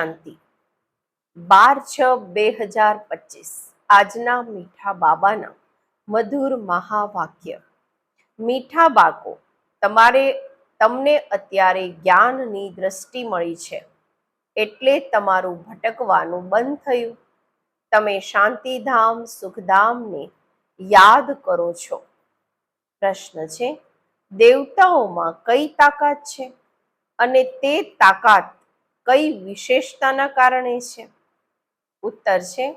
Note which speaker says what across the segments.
Speaker 1: શાંતિ. બાર છ બે હજાર પચીસ. આજના મીઠા બાબાના મધુર મહાવાક્ય. મીઠા બાકો તમારે, તમને અત્યારે જ્ઞાનની દ્રષ્ટિ મળી છે. એટલે તમારું ભટકવાનું બંધ થયું. તમે શાંતિધામ, સુખધામને યાદ કરો છો. પ્રશ્ન છે, દેવતાઓમાં કઈ તાકાત છે? અને તે તાકાત કઈ વિશેષતાના કારણે છે? ઉત્તર છે,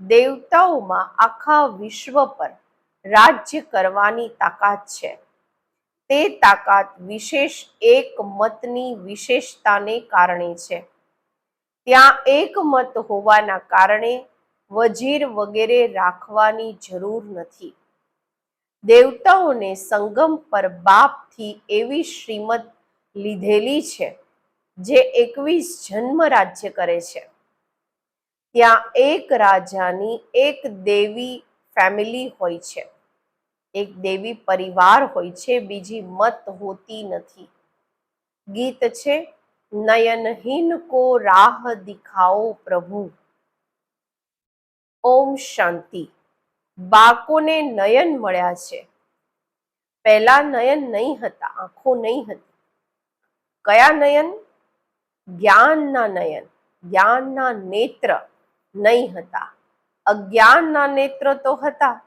Speaker 1: દેવતાઓમાં આખા વિશ્વ પર રાજ્ય કરવાની તાકાત છે. તે તાકાત વિશેષ એક મતની વિશેષતાને કારણે છે. ત્યાં એક મત હોવાના કારણે વજીર વગેરે રાખવાની જરૂર નથી. દેવતાઓને સંગમ પર બાપથી એવી શ્રીમત લીધેલી છે. જે એકવીસ જન્મ રાજ્ય કરે છે. ત્યાં એક રાજાની એક દેવી ફેમિલી હોય છે. એક દેવી પરિવાર હોય છે, બીજી મત હોતી નથી. ગીત છે, નયનહીન કો રાહ દિખાઓ પ્રભુ. ઓમ શાંતિ. બાકોને નયન મળ્યા છે. પહેલા નયન નહીં હતા, આંખો નહીં હતી. કયા નયન? જ્ઞાનના નયન, જ્ઞાનના નેત્ર નહીં હતા. અજ્ઞાનના નેત્ર તો હતા.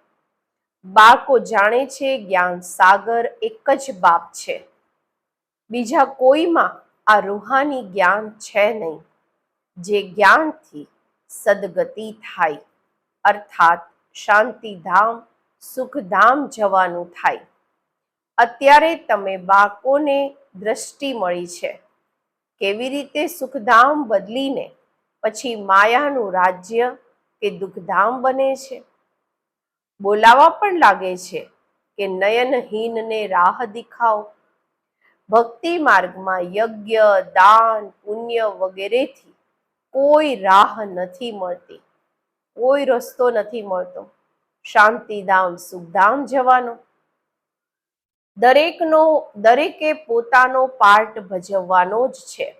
Speaker 1: બાળકો જાણે છે જ્ઞાન સાગર એક જ બાપ છે. બીજા કોઈમાં આ રૂહાની જ્ઞાન છે નહીં. જે જ્ઞાનથી સદગતિ થાય, અર્થાત શાંતિધામ, સુખધામ જવાનું થાય. અત્યારે તમે બાળકોને દ્રષ્ટિ મળી છે. કેવી રીતે સુખધામ બદલીને પછી માયાનું રાજ્ય કે દુઃખધામ બને છે? બોલાવા પણ લાગે છે કે નયનહીનને રાહ દિખાઓ. ભક્તિ માર્ગમાં યજ્ઞ, દાન, પુણ્ય વગેરેથી કોઈ રાહ નથી મળતી, કોઈ રસ્તો નથી મળતો. શાંતિધામ, સુખધામ જવાનો. દરેકનો, દરેકે પોતાનો પાર્ટ ભજવવાનો જ છે.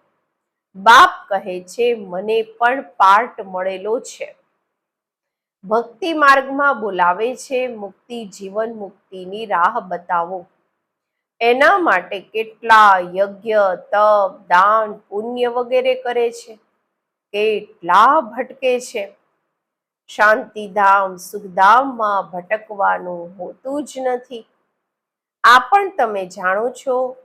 Speaker 1: બાપ કહે છે, મને પણ પાર્ટ મળેલો છે. ભક્તિ માર્ગમાં બોલાવે છે, મુક્તિ જીવન મુક્તિની રાહ બતાવો. એના માટે કેટલા યજ્ઞ, તપ, દાન, પુણ્ય વગેરે કરે છે. કેટલા ભટકે છે. શાંતિધામ, સુખધામમાં ભટકવાનું હોતું જ નથી. આ પણ તમે જાણો છો?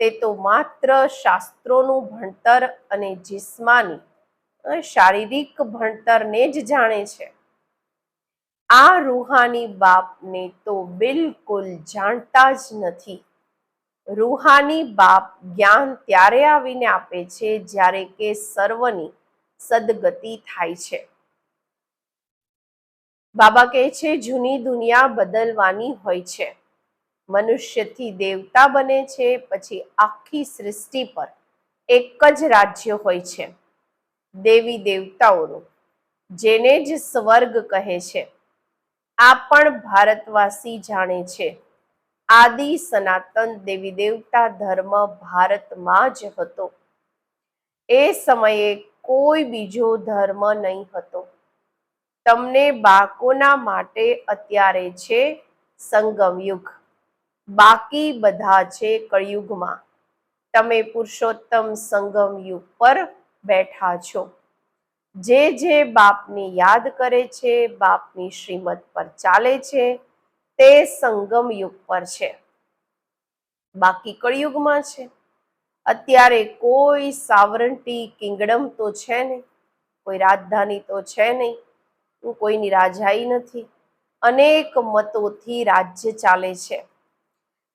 Speaker 1: તે તો માત્ર શાસ્ત્રોનું ભણતર અને જિસ્માની શારીરિક ભણતરને જ જાણે છે. આ રૂહાની બાપને તો બિલકુલ જાણતા જ નથી. રૂહાની બાપ જ્ઞાન ત્યારે આવીને આપે છે જ્યારે કે સર્વની સદગતિ થાય છે. બાબા કહે છે, જૂની દુનિયા બદલવાની હોય છે. મનુષ્યથી દેવતા બને છે, પછી આખી સૃષ્ટિ પર એક જ રાજ્ય હોય છે, દેવી દેવતાઓનું, જેને જ સ્વર્ગ કહે છે. આ પણ ભારતવાસી જાણે છે. આદિ સનાતન દેવી દેવતા ધર્મ ભારતમાં જ હતો. એ સમયે કોઈ બીજો ધર્મ નહીં હતો. તમને બાળકોના માટે અત્યારે છે સંગમ યુગ બાકી બધા છે કળિયુગમાં. તમે પુરુષોત્તમ સંગમ યુગ પર બેઠા છો. જે જે બાપની યાદ કરે છે, બાપની શ્રીમત પર ચાલે છે, તે સંગમ યુગ પર છે. બાકી કળિયુગમાં છે. અત્યારે કોઈ સાવરંટી કિંગડમ તો છે નહીં, કોઈ રાજધાની તો છે નહીં કોઈની રાજાઈ નથી. અનેક મતોથી રાજ્ય ચાલે છે.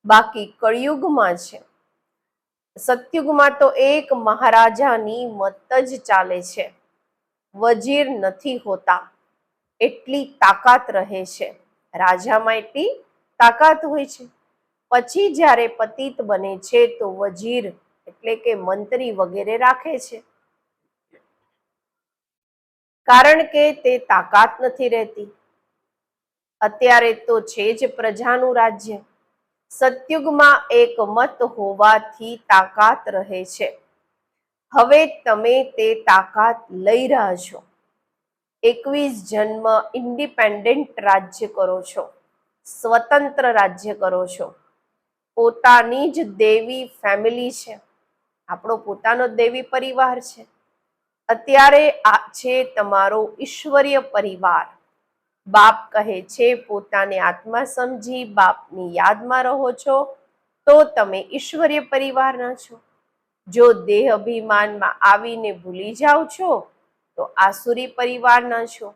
Speaker 1: બાકી કળિયુગમાં છે. સત્યુગમાં તો એક મહારાજાની મત જ ચાલે છે. વજીર નથી હોતા. એટલી તાકાત રહે છે. રાજામાં એટલી તાકાત હોય છે. પછી જ્યારે પતિત બને છે તો વજીર એટલે કે મંત્રી વગેરે રાખે છે. કારણ કે તે તાકાત નથી રહેતી. અત્યારે તો છે જ પ્રજાનું રાજ્ય. સતયુગમાં એક મત હોવાથી તાકાત રહે છે. હવે તમે તે તાકાત લઈ રહ્યા છો. એકવીસ જન્મ ઇન્ડિપેન્ડન્ટ રાજ્ય કરો છો. સ્વતંત્ર રાજ્ય કરો છો. પોતાની જ દેવી ફેમિલી છે. આપણો પોતાનો દેવી પરિવાર છે. અત્યારે આ છે તમારો ઈશ્વરીય પરિવાર. બાપ કહે છે, પોતાને આત્મા સમજી, બાપની યાદમાં રહો છો, તો તમે ઈશ્વરીય પરિવારના છો. જો દેહ અભિમાનમાં આવીને ભૂલી જાઓ છો, તો આસુરી પરિવારના છો.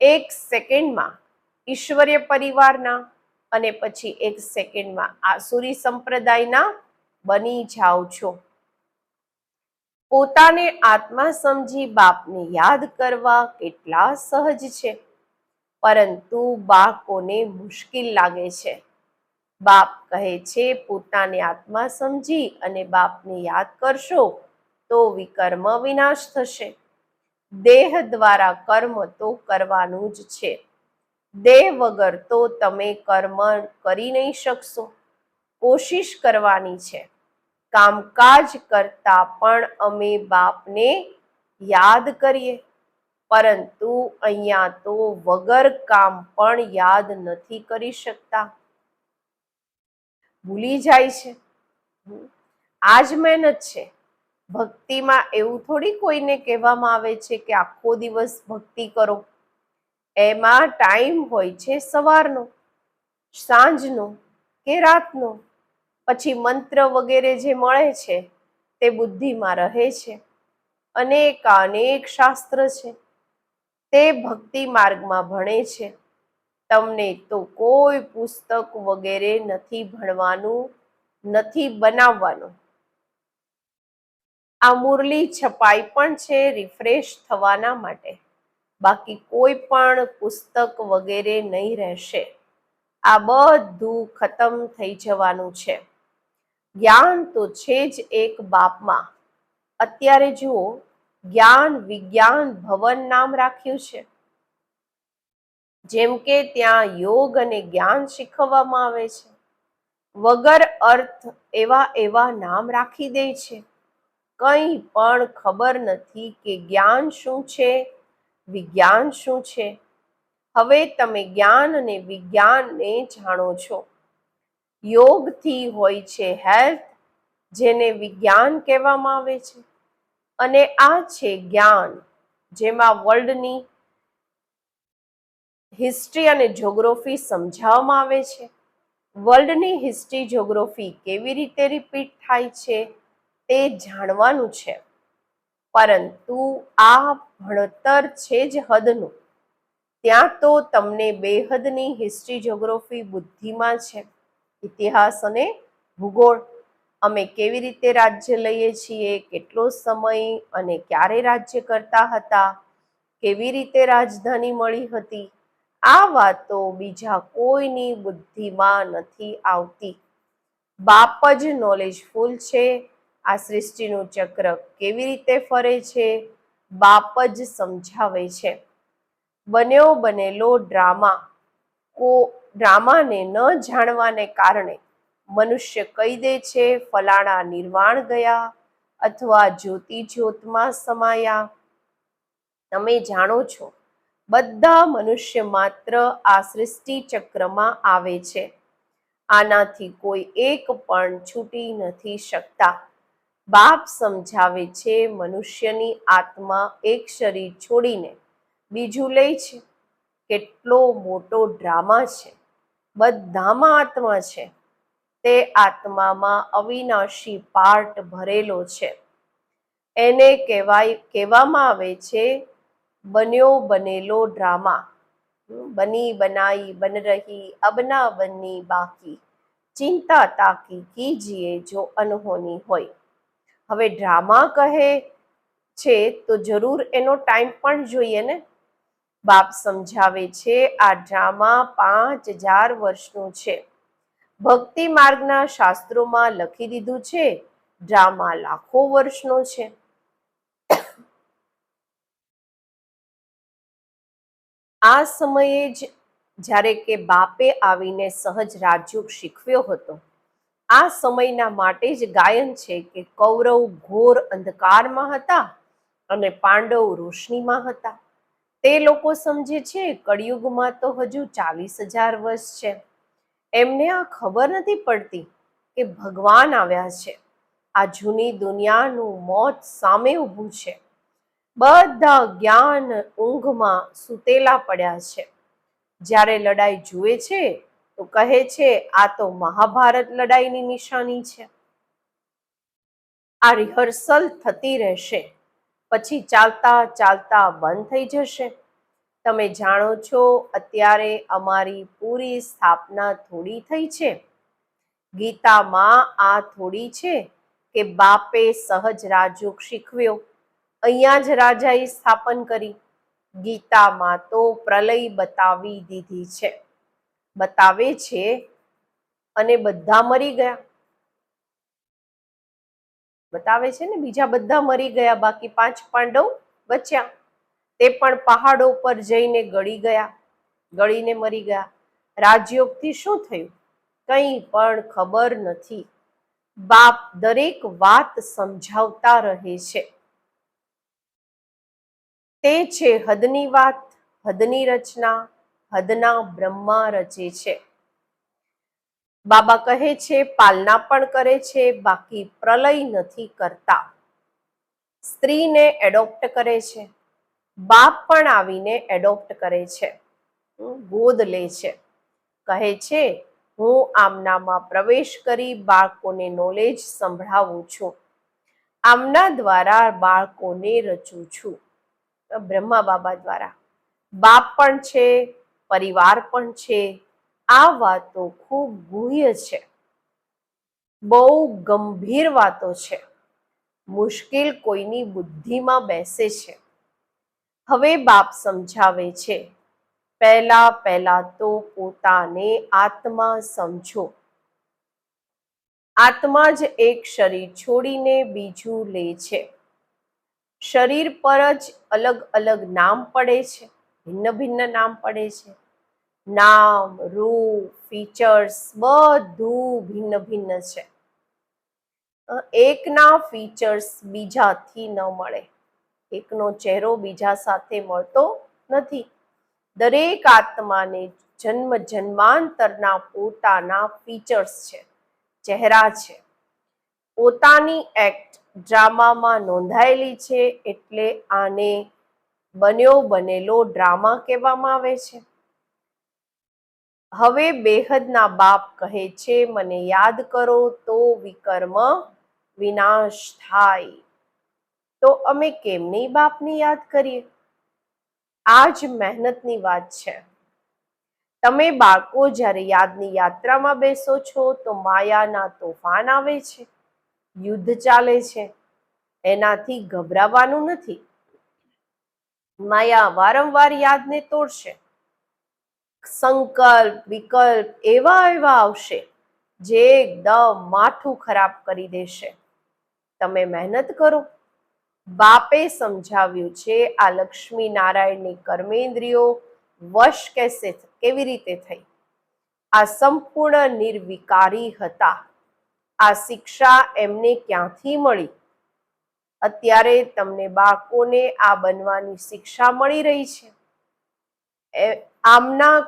Speaker 1: એક સેકન્ડમાં ઈશ્વરીય પરિવારના અને પછી એક સેકન્ડમાં આસુરી સંપ્રદાયના બની જાઓ છો. પોતાને આત્મા સમજી, બાપને યાદ કરવા કેટલા સહજ છે. પરંતુ બાળકોને મુશ્કેલ લાગે છે. બાપ કહે છે, પોતાને આત્મા સમજી અને બાપને યાદ કરશો તો વિકર્મ વિનાશ થશે. દેહ દ્વારા કર્મ તો કરવાનું જ છે. દેહ વગર તો તમે કર્મ કરી નહીં શકશો. કોશિશ કરવાની છે. કામકાજ કરતા પણ અમે બાપને યાદ કરીએ. પરંતુ અહીંયા તો વગર કામ પણ યાદ નથી કરી શકતા. ભૂલી જાય છે. આ જ મહેનત છે. ભક્તિમાં એવું થોડી કોઈને કહેવામાં આવે છે કે આખો દિવસ ભક્તિ કરો. એમાં ટાઈમ હોય છે સવારનો, સાંજનો કે રાતનો. પછી મંત્ર વગેરે જે મળે છે તે બુદ્ધિમાં રહે છે. અનેક અનેક શાસ્ત્ર છે. તે ભક્તિ માર્ગમાં ભણે છે. તમને તો કોઈ પુસ્તક વગેરે નથી ભણવાનું, નથી બનાવવાનું. આ મુરલી છપાઈ પણ છે રિફ્રેશ થવાના માટે. બાકી કોઈ પણ પુસ્તક વગેરે નહીં રહેશે. આ બધું ખતમ થઈ જવાનું છે. જ્ઞાન તો છે જ એક બાપમાં. અત્યારે જુઓ જ્ઞાન, વિજ્ઞાન, ભવન નામ રાખ્યું છે. જેમ કે ત્યાં યોગ અને જ્ઞાન શીખવવામાં આવે છે. વગર અર્થ એવા એવા નામ રાખી દે છે. કંઈ પણ ખબર નથી કે જ્ઞાન શું છે, વિજ્ઞાન શું છે. હવે તમે જ્ઞાન અને વિજ્ઞાનને જાણો છો. યોગથી હોય છે હેલ્થ, જેને વિજ્ઞાન કહેવામાં આવે છે. અને આ છે જ્ઞાન, જેમાં વર્લ્ડની હિસ્ટ્રી અને જ્યોગ્રોફી સમજાવવામાં આવે છે. વર્લ્ડની હિસ્ટ્રી જ્યોગ્રોફી કેવી રીતે રિપીટ થાય છે તે જાણવાનું છે. પરંતુ આ ભણતર છે જ હદનું. ત્યાં તો તમને બેહદની હિસ્ટ્રી જ્યોગ્રોફી બુદ્ધિમાં છે. ઇતિહાસ અને ભૂગોળ અમે કેવી રીતે રાજ્ય લઈએ છીએ, કેટલો સમય અને ક્યારે રાજ્ય કરતા હતા, કેવી રીતે રાજધાની મળી હતી, આ વાતો બીજા કોઈની બુદ્ધિમાં નથી આવતી. બાપ જ નોલેજફુલ છે, આ સૃષ્ટિનું ચક્ર કેવી રીતે ફરે છે, બાપ જ સમજાવે છે. બન્યો બનેલો ડ્રામા. કો, ડ્રામાને ન જાણવાને કારણે મનુષ્ય કહી દે છે, ફલાણા નિર્વાણ ગયા અથવા જ્યોતિ જ્યોતમાં સમાયા. તમે જાણો છો, બધા મનુષ્ય માત્ર આ સૃષ્ટિ ચક્રમાં આવે છે. આનાથી કોઈ એક પણ છૂટી નથી શકતા. બાપ સમજાવે છે, મનુષ્યની આત્મા એક શરીર છોડીને બીજું લે છે. કેટલો મોટો ડ્રામા છે. બધામાં આત્મા છે. તે આત્મામાં અવિનાશી પાર્ટ ભરેલો છે. એને કહેવાય, કહેવામાં આવે છે, બન્યો બનેલો ડ્રામા. બની, બનાઈ, બન રહી, અબના બની બાકી. ચિંતા તાકી કીજીએ જો અનહોની હોય. હવે ડ્રામા કહે છે, તો જરૂર એનો ટાઈમ પણ જોઈએ ને? બાપ સમજાવે છે, આ ડ્રામા પાંચ હજાર વર્ષનો છે. ભક્તિ માર્ગના શાસ્ત્રોમાં લખી દીધું છે, ડ્રામા લાખો વર્ષનો છે. આ સમયે જ જ્યારે કે બાપે આવીને સહજ રાજયોગ શીખવ્યો હતો, આ સમયના માટે જ ગાયન છે કે કૌરવ ઘોર અંધકારમાં હતા અને પાંડવ રોશનીમાં હતા. તે લોકો સમજે છે, કળિયુગમાં તો હજુ ચાલીસ હજાર વર્ષ છે. એમને આ ખબર નથી પડતી કે ભગવાન આવ્યા છે. આ જૂની દુનિયાનું મોત સામે ઊભું છે. બધા જ્ઞાન ઊંઘમાં સૂતેલા પડ્યા છે. જ્યારે લડાઈ જુએ છે, તો કહે છે, આ તો મહાભારત લડાઈની નિશાની છે. આ રિહર્સલ થતી રહેશે. પછી ચાલતા ચાલતા બંધ થઈ જશે. તમે જાણો છો, અત્યારે અમારી પૂરી સ્થાપના થોડી થઈ છે. ગીતામાં આ થોડી છે કે બાપે સહજ રાજયોગ શીખવ્યો. અહીંયા જ રાજાએ સ્થાપન કરી. ગીતામાં તો પ્રલય બતાવી દીધી છે. બતાવે છે અને બધા મરી ગયા. બતાવે છે ને, બીજા બધા મરી ગયા, બાકી પાંચ પાંડવ બચ્યા. તે પણ પહાડો પર જઈને ગળી ગયા. ગળીને મરી ગયા. રાજયોગથી શું થયું? કંઈ પણ ખબર નથી. બાપ દરેક વાત સમજાવતા રહે છે. તે છે હદની વાત, હદની રચના, હદના બ્રહ્મા રચે છે. બાબા કહે છે, પાલના પણ કરે છે, બાકી પ્રલય નથી કરતા. સ્ત્રીને એડોપ્ટ કરે છે. બાપ પણ આવીને એડોપ્ટ કરે છે. ગોદ લે છે. કહે છે, હું આમનામાં પ્રવેશ કરી બાળકોને નોલેજ સંભળાવું છું. આમના દ્વારા બાળકોને રચું છું. બ્રહ્મા બાબા દ્વારા. બાપ પણ છે, પરિવાર પણ છે. આ વાતો ખૂબ ગુહ્ય છે. બહુ ગંભીર વાતો છે. મુશ્કેલ કોઈની બુદ્ધિમાં બેસે છે. હવે બાપ સમજાવે છે, પહેલા પહેલા તો પોતાને આત્મા સમજો. આત્મા જ એક શરીર છોડીને બીજું લે છે. શરીર પર જ અલગ અલગ નામ પડે છે, ભિન્ન ભિન્ન નામ પડે છે. નામ, રૂપ, ફીચર્સ બધું ભિન્ન ભિન્ન છે. એકના ફીચર્સ બીજાથી ન મળે. એકનો ચહેરો બીજા સાથે મળતો નથી. દરેક આત્માને જન્મ જન્માંતરના પોતાના ફીચર્સ છે, ચહેરા છે. પોતાની એક્ટ ડ્રામામાં નોંધાયેલી છે એટલે આને બન્યો બનેલો ડ્રામા કહેવામાં આવે છે. હવે બેહદના બાપ કહે છે, મને યાદ કરો તો વિકર્મ વિનાશ થાય. તો અમે કેમ નહીં બાપને યાદ કરીએ? આ જ મહેનતની વાત છે. તમે બાળકો જ્યારે યાદની યાત્રામાં બેસો છો તો માયાના તોફાન આવે છે, યુદ્ધ ચાલે છે. એનાથી ગભરાવાનું નથી. માયા વારંવાર યાદને તોડશે. સંકલ્પ, વિકલ્પ એવા એવા આવશે જે એકદમ માથું ખરાબ કરી દેશે. તમે મહેનત કરો. બાપે સમજાવ્યું છે, આ લક્ષ્મી નારાયણની કર્મેન્દ્રિયો વશ કેસે કેવી રીતે થઈ? આ સંપૂર્ણ નિર્વિકારી હતા. આ શિક્ષા એમને ક્યાંથી મળી? અત્યારે તમને બાળકોને આ બનવાની શિક્ષા મળી રહી છે. આમના,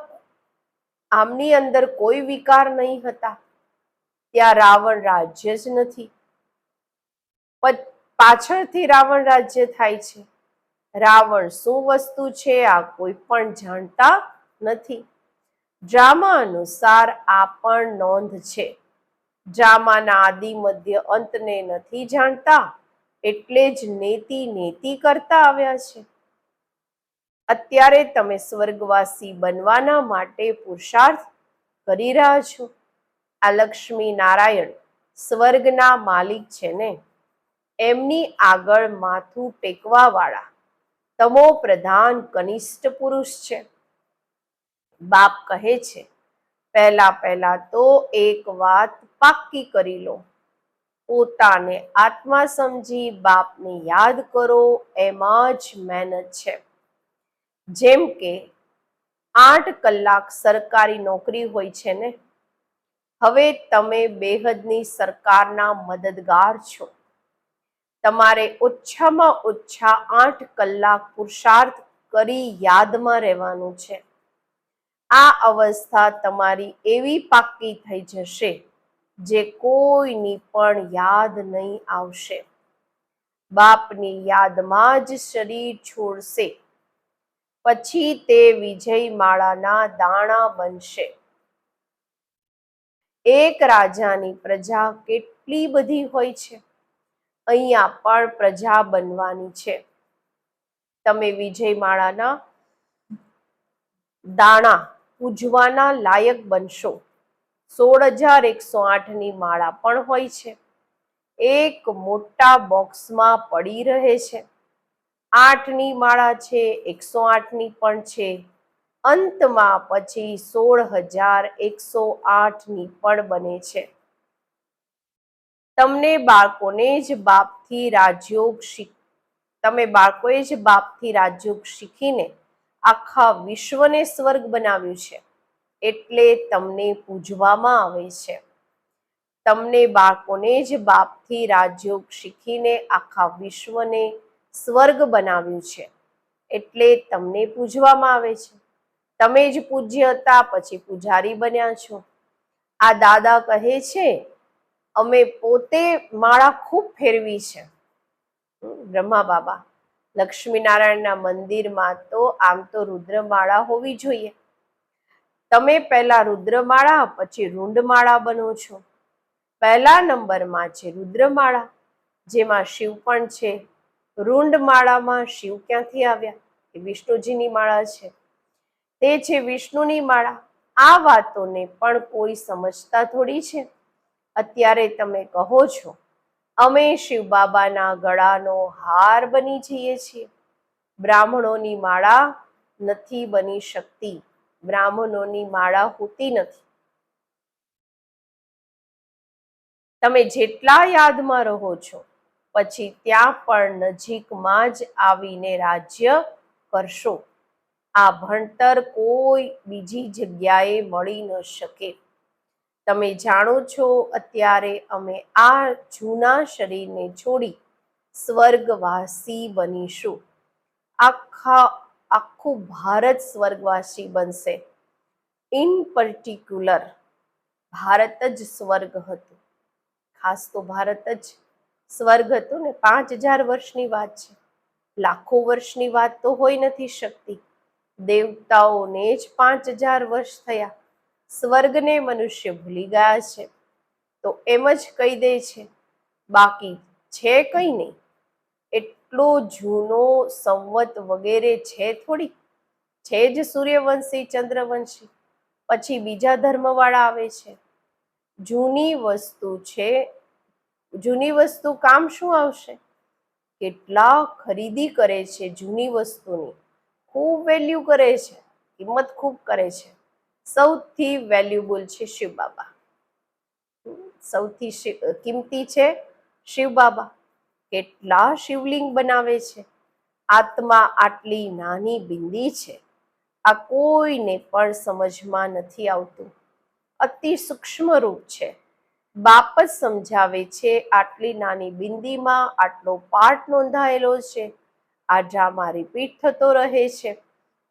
Speaker 1: આમની અંદર કોઈ વિકાર નહીં હતા. ત્યાં રાવણ રાજ્ય જ નથી. પાછળથી રાવણ રાજ્ય થાય છે. રાવણ શું વસ્તુ છે આ કોઈ પણ જાણતા નથી. ડ્રામા અનુસાર આ પણ નોંધ છે. ડ્રામાના આદિ મધ્ય અંતને નથી જાણતા, એટલે જ નેતિ નેતિ કરતા આવ્યા છે. અત્યારે તમે સ્વર્ગવાસી બનવાના માટે પુરુષાર્થ કરી રહ્યા છો. આ લક્ષ્મી નારાયણ સ્વર્ગના માલિક છે ને? એમની આગળ માથું ટેકવા વાળા તમો પ્રધાન કનિષ્ઠ પુરુષ છે. બાપ કહે છે, પહેલા પહેલા તો એક વાત પાક્કી કરી લો. પોતાને આત્મા સમજી બાપને યાદ કરો, એમાં જ મહેનત છે. જેમ કે આઠ કલાક સરકારી નોકરી હોય છે ને? હવે તમે બેહદની સરકારના મદદગાર છો. તમારે ઓછામાં ઓછા આઠ કલાક પુરુષાર્થ કરી યાદમાં રહેવાનું છે. આ અવસ્થા તમારી એવી પાકી થઈ જશે જે કોઈની પણ યાદ નહીં આવશે. બાપની યાદમાં જ શરીર છોડશે. પછી તે વિજય માળાના દાણા બનશે. એક રાજાની પ્રજા કેટલી બધી હોય છે? અહીંયા પણ પ્રજા બનવાની છે. તમે વિજય માળાના દાણા પૂજવાના લાયક બનશો. સોળ હજાર એકસો આઠની માળા પણ હોય છે. એક મોટા બોક્સમાં પડી રહે છે. આઠની માળા છે, એકસો આઠની પણ છે. અંતમાં પછી સોળ હજાર એકસો આઠની પણ બને છે. તમને બાળકોને જ બાપથી રાજયોગ શીખ, તમે બાળકોએ જ બાપથી રાજયોગ શીખીને આખા વિશ્વને સ્વર્ગ બનાવ્યું છે. એટલે તમને પૂજવામાં આવે છે. તમને બાળકોને જ બાપથી રાજયોગ શીખીને આખા વિશ્વને સ્વર્ગ બનાવ્યું છે. એટલે તમને પૂજવામાં આવે છે. તમે જ પૂજ્ય હતા, પછી પૂજારી બન્યા છો. આ દાદા કહે છે અમે પોતે માળા ખૂબ ફેરવી છે. બ્રહ્મા બાબા. લક્ષ્મીનારાયણના મંદિરમાં તો આમ તો રુદ્રમાળા હોવી જોઈએ. તમે પહેલા રુદ્રમાળા, પછી રૂંડમાળા બનો છો. પહેલા નંબરમાં છે રુદ્રમાળા, જેમાં શિવ પણ છે. રૂંડમાળામાં શિવ ક્યાંથી આવ્યા? એ વિષ્ણુજીની માળા છે. તે છે વિષ્ણુની માળા. આ વાતોને પણ કોઈ સમજતા થોડી છે? અત્યારે તમે કહો છો, અમે શિવ બાબાના ગળાનો હાર બની જઈએ છીએ. બ્રાહ્મણોની માળા નથી બની શકતી, બ્રાહ્મણોની માળા હોતી નથી. તમે જેટલા યાદમાં રહો છો, પછી ત્યાં પણ નજીકમાં જ આવીને રાજ્ય કરશો. આ ભણતર કોઈ બીજી જગ્યાએ મળી ન શકે. તમે જાણો છો, અત્યારે અમે આ જૂના શરીરને છોડી સ્વર્ગવાસી બનીશું. આખા, આખું ભારત સ્વર્ગવાસી બનશે. ઇન પર્ટિક્યુલર ભારત જ સ્વર્ગ હતું. ખાસ તો ભારત જ સ્વર્ગ હતું ને, પાંચ હજાર વર્ષની વાત છે. લાખો વર્ષની વાત તો હોઈ નથી શકતી. દેવતાઓને જ પાંચ હજાર વર્ષ થયા. સ્વર્ગને મનુષ્ય ભૂલી ગયા છે. તો એમ જ કહી દે છે, બાકી છે કંઈ નહીં. એટલો જૂનો સંવત વગેરે છે થોડી છે જ સૂર્યવંશી, ચંદ્રવંશી, પછી બીજા ધર્મવાળા આવે છે. જૂની વસ્તુ છે, જૂની વસ્તુ કામ શું આવશે? કેટલા ખરીદી કરે છે જૂની વસ્તુની. ખૂબ વેલ્યુ કરે છે કિંમત ખૂબ કરે છે. સૌથી વેલ્યુબલ છે શિવ બાબા. સૌથી કિંમતી છે શિવ બાબા. કેટલા શિવલિંગ બનાવે છે. આત્મા આટલી નાની બિંદી છે. આ કોઈને પણ સમજમાં નથી આવતું. અતિ સૂક્ષ્મ રૂપ છે. બાપ જ સમજાવે છે આટલી નાની બિંદીમાં આટલો પાઠ નોંધાયેલો છે. આ ડ્રામા રિપીટ થતો રહે છે.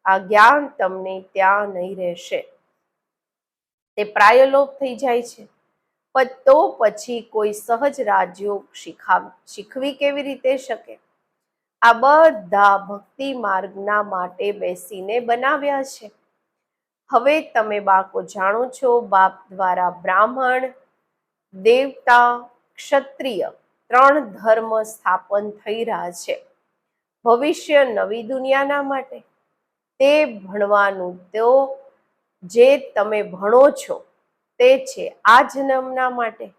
Speaker 1: આ જ્ઞાન તમને ત્યાં નહીં રહેશે. તે પ્રાયલોપ થઈ જાય છે. તો પછી કોઈ સહજ રાજયોગ શીખાવ, શીખવી કેવી રીતે શકે? આ બધા ભક્તિ માર્ગના માટે બેસીને બનાવ્યા છે. હવે તમે બાળકો જાણો છો, બાપ દ્વારા બ્રાહ્મણ, દેવતા, ક્ષત્રિય ત્રણ ધર્મ સ્થાપન થઈ રહ્યા છે. ભવિષ્ય નવી દુનિયાના માટે. તે ભણવાનું તો જે તમે ભણો છો, તે છે આ જન્મના માટે.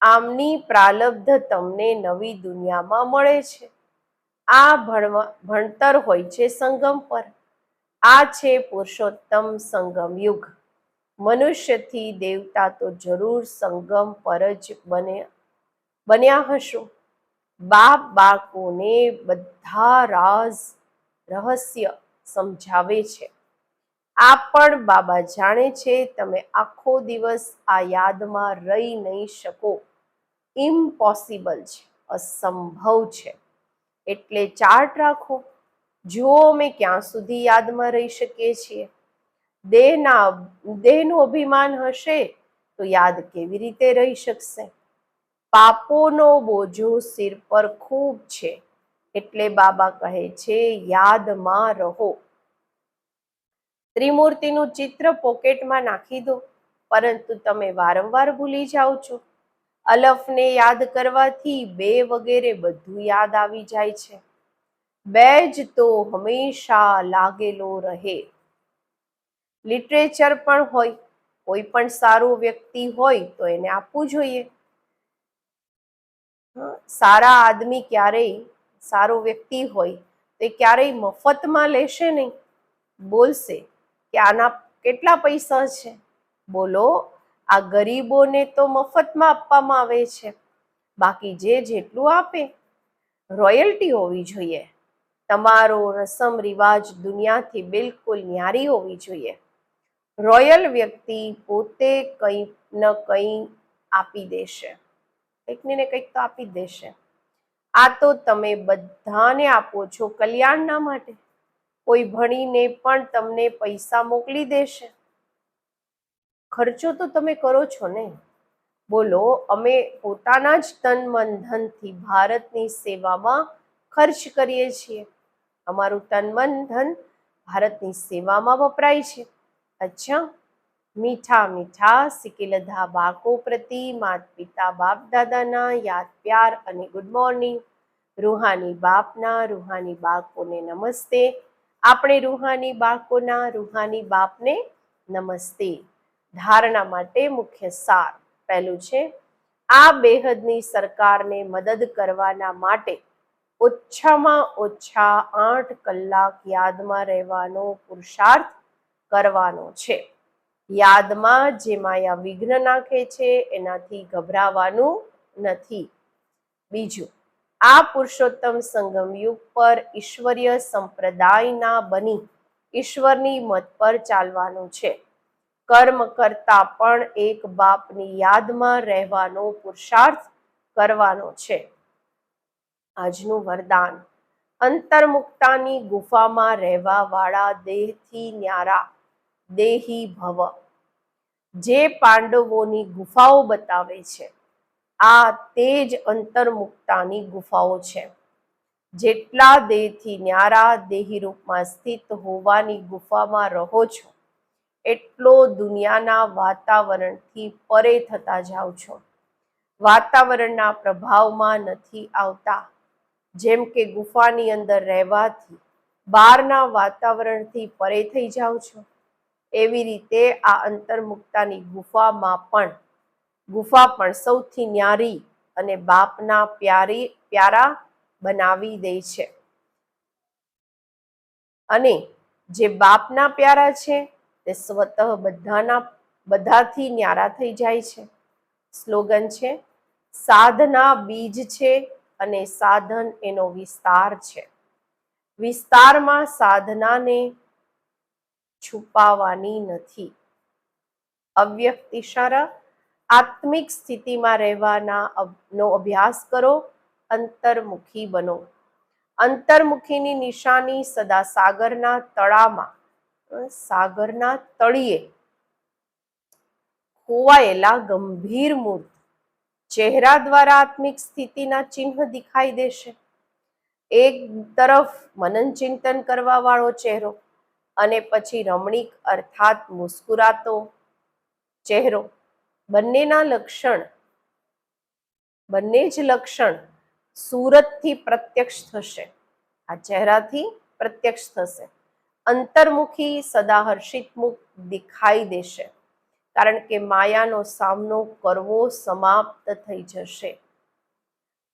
Speaker 1: આમની પ્રાલબ્ધ તમને નવી દુનિયામાં મળે છે. આ ભણવા, ભણતર હોય છે સંગમ પર. આ છે પુરુષોત્તમ સંગમ યુગ. મનુષ્યથી દેવતા તો જરૂર સંગમ પર જ બને, બન્યા હશો. બાપ બાળકોને બધા રાઝ રહસ્ય સમજાવે છે. આ પણ બાબા જાણે છે, તમે આખો દિવસ આ યાદમાં રહી નહીં શકો. ઇમ્પોસિબલ છે, અસંભવ છે. એટલે ચાર્ટ રાખો. જુઓ અમે ક્યાં સુધી યાદમાં રહી શકીએ છીએ. દેહના, દેહનું અભિમાન હશે તો યાદ કેવી રીતે રહી શકશે? પાપોનો બોજો સિર પર ખૂબ છે. એટલે બાબા કહે છે, યાદમાં રહો. ત્રિમૂર્તિનું ચિત્ર પોકેટમાં નાખી દો. પરંતુ તમે વારંવાર ભૂલી જાઓ છો. અલફને યાદ કરવાથી બે વગેરે બધું યાદ આવી જાય છે. બે જ તો હંમેશા લાગેલો રહે. લિટરેચર પણ હોય, કોઈ પણ સારું વ્યક્તિ હોય તો એને આપવું જોઈએ. સારા આદમી ક્યારેય સારો વ્યક્તિ હોય તે ક્યારેય મફતમાં લેશે નહીં. બોલશે. કે આના કેટલા પૈસા છે? બોલો, આ ગરીબોને તો મફતમાં આપવામાં આવે છે. બાકી જે જેટલું આપે, રોયલ્ટી હોવી જોઈએ. તમારો રસમ રિવાજ દુનિયાથી બિલકુલ ન્યારી હોવી જોઈએ. રોયલ વ્યક્તિ પોતે કંઈ ન કંઈ આપી દેશે. કંઈક ને કંઈક તો આપી દેશે. આ તો તમે બધાને આપો છો કલ્યાણના માટે. કોઈ ભણીને પણ તમને પૈસા મોકલી દેશે? ખર્ચો તો તમે કરો છો ને. બોલો, અમે પોતાના જ તન મન ધનથી ભારતની સેવામાં ખર્ચ કરીએ છીએ. અમારું તન મન ધન ભારતની સેવામાં વપરાય છે. અચ્છા. મીઠા મીઠા સિકેલધા બાળકો પ્રતિ માત પિતા બાપ દાદાના યાદ, પ્યાર અને ગુડ મોર્નિંગ રૂહાની બાપના, રૂહાની બાળકોને નમસ્તે. આપણે રૂહાની બાળકોના રૂહાની બાપને નમસ્તે. ધારણા માટે મુખ્ય સાર પહેલું છે, આ બેહદની સરકારને મદદ કરવાના માટે ઓછામાં ઓછા આઠ કલાક યાદમાં રહેવાનો પુરુષાર્થ કરવાનો છે. યાદમાં જે માયા વિઘ્ન નાખે છે, એનાથી ગભરાવાનું નથી. બીજું આ પુરુષોત્તમ સંગમ યુગ પર ઈશ્વરીય સંપ્રદાયના બની ઈશ્વરની મત પર ચાલવાનું છે. કર્મ કરતા પણ એક બાપની યાદમાં રહેવાનો પુરુષાર્થ કરવાનો છે. આજનું વરદાન, અંતર્મુક્તાની ગુફામાં રહેવા વાળા દેહથી ન્યારા, દેહી ભવ, જે પાંડવોની ગુફાઓ બતાવે છે. આ તે જ અંતર્મુક્તાની ગુફાઓ છે. જેટલા દેહથી ન્યારા દેહી રૂપમાં સ્થિત હોવાની ગુફામાં રહો છો, એટલો દુનિયાના વાતાવરણથી પરે થતા જાઓ છો. વાતાવરણના પ્રભાવમાં નથી આવતા. જેમ કે ગુફાની અંદર રહેવાથી બહારના વાતાવરણથી પરે થઈ જાઓ છો. એવી રીતે આ અંતર્મુક્તાની ગુફામાં પણ ગુફા પણ સૌથી ન્યારી અને બાપના પ્યારી, પ્યારા બનાવી દે છે. અને જે બાપના પ્યારા છે, તે સ્વતઃ બધાના, બધાથી ન્યારા થઈ જાય છે. સ્લોગન છે, સાધના બીજ છે અને સાધન એનો વિસ્તાર છે. વિસ્તારમાં સાધનાને છુપાવાની નથી. અવ્યક્ત ઇશારા આત્મિક સ્થિતિમાં રહેવાના નો અભ્યાસ કરો, અંતર્મુખી બનો. અંતર્મુખીની નિશાની સદા સાગરના તળામાં સાગરના તળિયે ખોવાયેલા ગંભીર મૂર્ત ચહેરા દ્વારા આત્મિક સ્થિતિના ચિહ્ન દેખાઈ દેશે. એક તરફ મનન ચિંતન કરવા વાળો ચહેરો અને પછી રમણીક અર્થાત મુસ્કુરાતો ચહેરો. બંનેના લક્ષણ, બંને જ લક્ષણ સુરતથી પ્રત્યક્ષ થશે. આ ચહેરાથી પ્રત્યક્ષ થશે. અંતર્મુખી સદાહર્ષિત મુખ દેખાઈ દેશે. કારણ કે માયાનો સામનો કરવો સમાપ્ત થઈ જશે.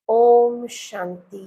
Speaker 1: ઓમ શાંતિ.